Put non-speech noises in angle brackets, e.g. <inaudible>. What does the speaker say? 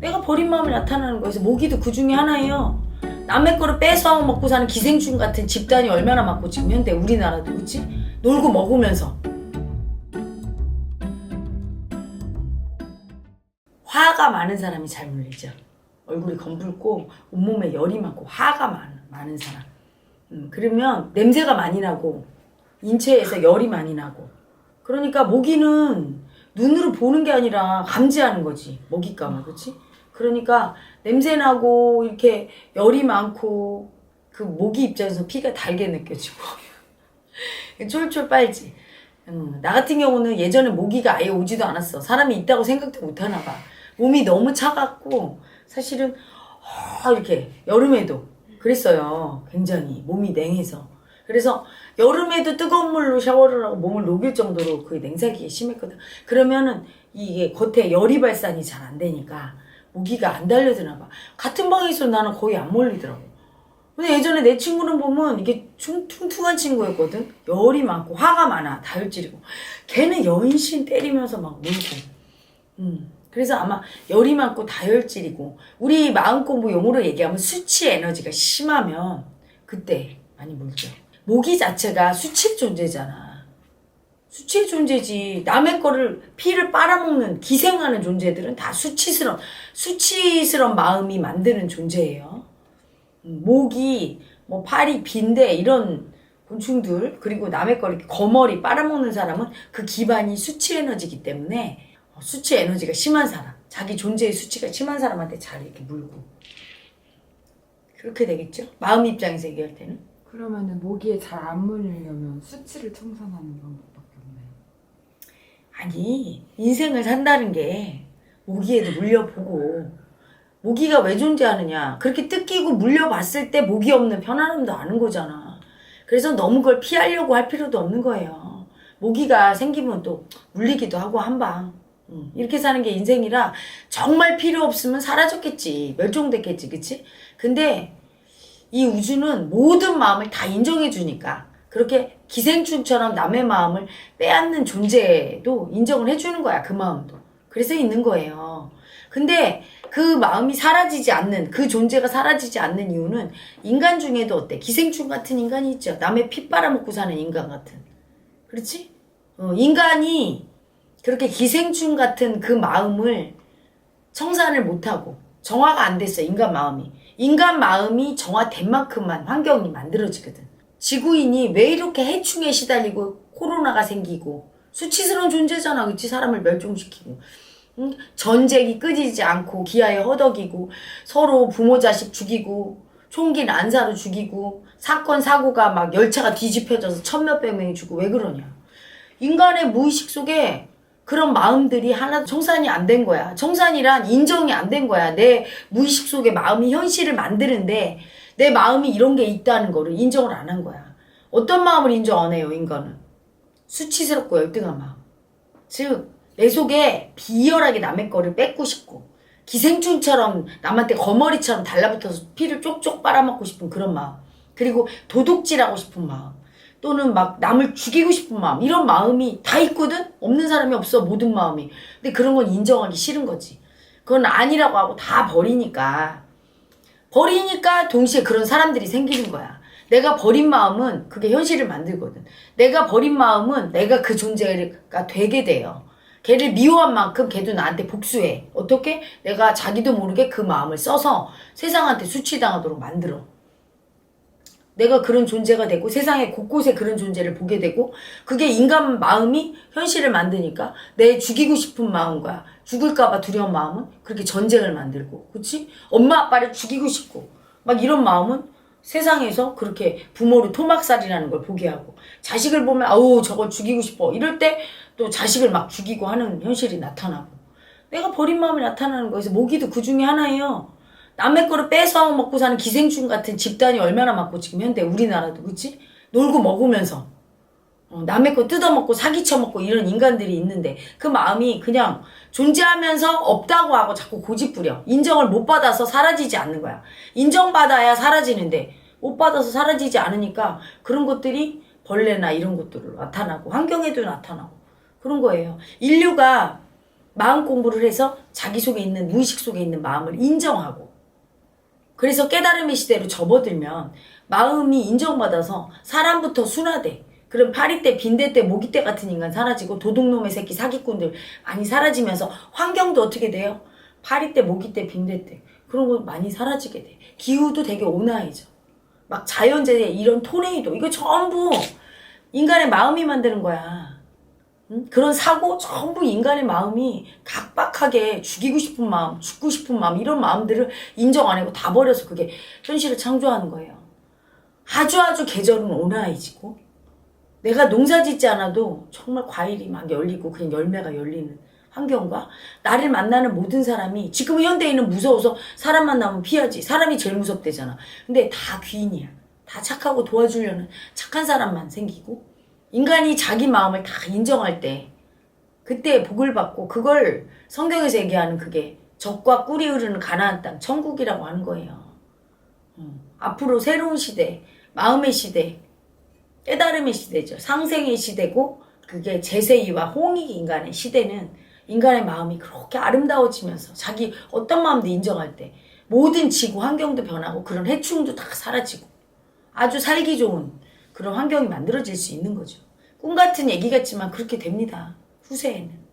내가 버린 마음이 나타나는 거에서 모기도 그 중에 하나예요. 남의 거를 뺏어 먹고 사는 기생충 같은 집단이 얼마나 많고 지금 현대 우리나라도 그렇지? 놀고 먹으면서 화가 많은 사람이 잘 물리죠. 얼굴이 검붉고 온몸에 열이 많고 화가 많은, 많은 사람. 음, 그러면 냄새가 많이 나고 인체에서 열이 많이 나고 그러니까 모기는 눈으로 보는 게 아니라 감지하는 거지 모기감을 그렇지? 그러니까 냄새 나고 이렇게 열이 많고 그 모기 입장에서 피가 달게 느껴지고 <laughs> 쫄쫄 빨지. 음, 나 같은 경우는 예전에 모기가 아예 오지도 않았어. 사람이 있다고 생각도 못 하나 봐. 몸이 너무 차갑고 사실은 어, 이렇게 여름에도 그랬어요. 굉장히 몸이 냉해서. 그래서 여름에도 뜨거운 물로 샤워를 하고 몸을 녹일 정도로 그 냉사기가 심했거든. 그러면은 이게 겉에 열이 발산이 잘 안 되니까 모기가 안 달려드나 봐. 같은 방에서 나는 거의 안 몰리더라고. 근데 예전에 내 친구는 보면 이게 퉁, 퉁퉁한 친구였거든. 열이 많고 화가 많아. 다혈질이고. 걔는 여인신 때리면서 막 물고. 음. 그래서 아마 열이 많고 다혈질이고 우리 마음공부 용어로 얘기하면 수치 에너지가 심하면 그때 많이 물죠. 모기 자체가 수치 존재잖아. 수치의 존재지. 남의 거를 피를 빨아먹는 기생하는 존재들은 다 수치스러운 수치스러운 마음이 만드는 존재예요. 음, 모기, 뭐 파리, 빈대 이런 곤충들 그리고 남의 거 이렇게 거머리 빨아먹는 사람은 그 기반이 수치 에너지이기 때문에 어, 수치 에너지가 심한 사람, 자기 존재의 수치가 심한 사람한테 잘 이렇게 물고 그렇게 되겠죠? 마음 입장에서 얘기할 때는 그러면은 모기에 잘 안 물리려면 수치를 청산하는 없나요? 아니 인생을 산다는 게 모기에도 물려보고 모기가 왜 존재하느냐. 그렇게 뜯기고 물려봤을 때 모기 없는 편안함도 아는 거잖아. 그래서 너무 그걸 피하려고 할 필요도 없는 거예요. 모기가 생기면 또 물리기도 하고 한방. 음, 이렇게 사는 게 인생이라 정말 필요 없으면 사라졌겠지. 멸종됐겠지. 그치? 근데 이 우주는 모든 마음을 다 인정해 주니까 그렇게 기생충처럼 남의 마음을 빼앗는 존재도 인정을 해주는 거야 그 마음도. 그래서 있는 거예요. 근데 그 마음이 사라지지 않는 그 존재가 사라지지 않는 이유는 인간 중에도 어때? 기생충 같은 인간이 있죠. 남의 피 빨아먹고 사는 인간 같은. 그렇지? 어, 인간이 그렇게 기생충 같은 그 마음을 청산을 못하고 정화가 안 됐어 인간 마음이. 인간 마음이 정화된 만큼만 환경이 만들어지거든 지구인이 왜 이렇게 해충에 시달리고 코로나가 생기고 수치스러운 존재잖아 그치 사람을 멸종시키고 응? 전쟁이 끊이지 않고 기아에 허덕이고 서로 부모 자식 죽이고 총기 난사로 죽이고 사건 사고가 막 열차가 뒤집혀져서 천몇백 명이 죽고 왜 그러냐 인간의 무의식 속에 그런 마음들이 하나도 청산이 안 된 거야. 청산이란 인정이 안 된 거야. 내 무의식 속에 마음이 현실을 만드는데 내 마음이 이런 게 있다는 거를 인정을 안 한 거야. 어떤 마음을 인정 안 해요, 인간은? 수치스럽고 열등한 마음. 즉, 내 속에 비열하게 남의 거를 뺏고 싶고, 기생충처럼 남한테 거머리처럼 달라붙어서 피를 쪽쪽 빨아먹고 싶은 그런 마음. 그리고 도둑질하고 싶은 마음. 또는 막 남을 죽이고 싶은 마음 이런 마음이 다 있거든 없는 사람이 없어 모든 마음이 근데 그런 건 인정하기 싫은 거지 그건 아니라고 하고 다 버리니까 버리니까 동시에 그런 사람들이 생기는 거야. 내가 버린 마음은 그게 현실을 만들거든. 내가 버린 마음은 내가 그 존재가 되게 돼요. 걔를 미워한 만큼 걔도 나한테 복수해. 어떻게? 내가 자기도 모르게 그 마음을 써서 세상한테 수치당하도록 만들어 내가 그런 존재가 되고 세상의 곳곳에 그런 존재를 보게 되고 그게 인간 마음이 현실을 만드니까 내 죽이고 싶은 마음과 죽을까봐 두려운 마음은 그렇게 전쟁을 만들고 그치? 엄마 아빠를 죽이고 싶고 막 이런 마음은 세상에서 그렇게 부모를 토막살이라는 걸 보게 하고 자식을 보면 아우 저걸 죽이고 싶어. 이럴 때 또 자식을 막 죽이고 하는 현실이 나타나고. 내가 버린 마음이 나타나는 거에서 모기도 그 중에 하나예요 남의 거를 뺏어 먹고 사는 기생충 같은 집단이 얼마나 많고 지금 현대 우리나라도 그치? 놀고 먹으면서 어, 남의 거 뜯어먹고 사기쳐먹고 이런 인간들이 있는데 그 마음이 그냥 존재하면서 없다고 하고 자꾸 고집부려. 인정을 못 받아서 사라지지 않는 거야. 인정받아야 사라지는데 못 받아서 사라지지 않으니까 그런 것들이 벌레나 이런 것들로 나타나고 환경에도 나타나고 그런 거예요. 인류가 마음 공부를 해서 자기 속에 있는 무의식 속에 있는 마음을 인정하고 그래서 깨달음의 시대로 접어들면 마음이 인정받아서 사람부터 순화돼. 그럼 파리 때, 빈대 때, 모기 때 같은 인간 사라지고 도둑놈의 새끼 사기꾼들 많이 사라지면서 환경도 어떻게 돼요? 파리 때, 모기 때, 빈대 때 그런 거 많이 사라지게 돼. 기후도 되게 온화해져. 막 자연재해 이런 토네이도 이거 전부 인간의 마음이 만드는 거야. 응? 그런 사고 전부 인간의 마음이 각박하게 죽이고 싶은 마음, 죽고 싶은 마음 이런 마음들을 인정 안 하고 다 버려서 그게 현실을 창조하는 거예요. 아주 아주 계절은 온화해지고 내가 농사 짓지 않아도 정말 과일이 막 열리고 그냥 열매가 열리는 환경과 나를 만나는 모든 사람이 지금 현대인은 무서워서 사람 만나면 피하지 사람이 제일 무섭대잖아 근데 다 귀인이야 다 착하고 도와주려는 착한 사람만 생기고 인간이 자기 마음을 다 인정할 때 그때 복을 받고 그걸 성경에서 얘기하는 그게 적과 꿀이 흐르는 가나안 땅 천국이라고 하는 거예요 음, 앞으로 새로운 시대 마음의 시대 깨달음의 시대죠. 상생의 시대고 그게 제세이와 홍익 인간의 시대는 인간의 마음이 그렇게 아름다워지면서 자기 어떤 마음도 인정할 때 모든 지구 환경도 변하고 그런 해충도 다 사라지고 아주 살기 좋은 그런 환경이 만들어질 수 있는 거죠. 꿈 같은 얘기 같지만 그렇게 됩니다. 후세에는.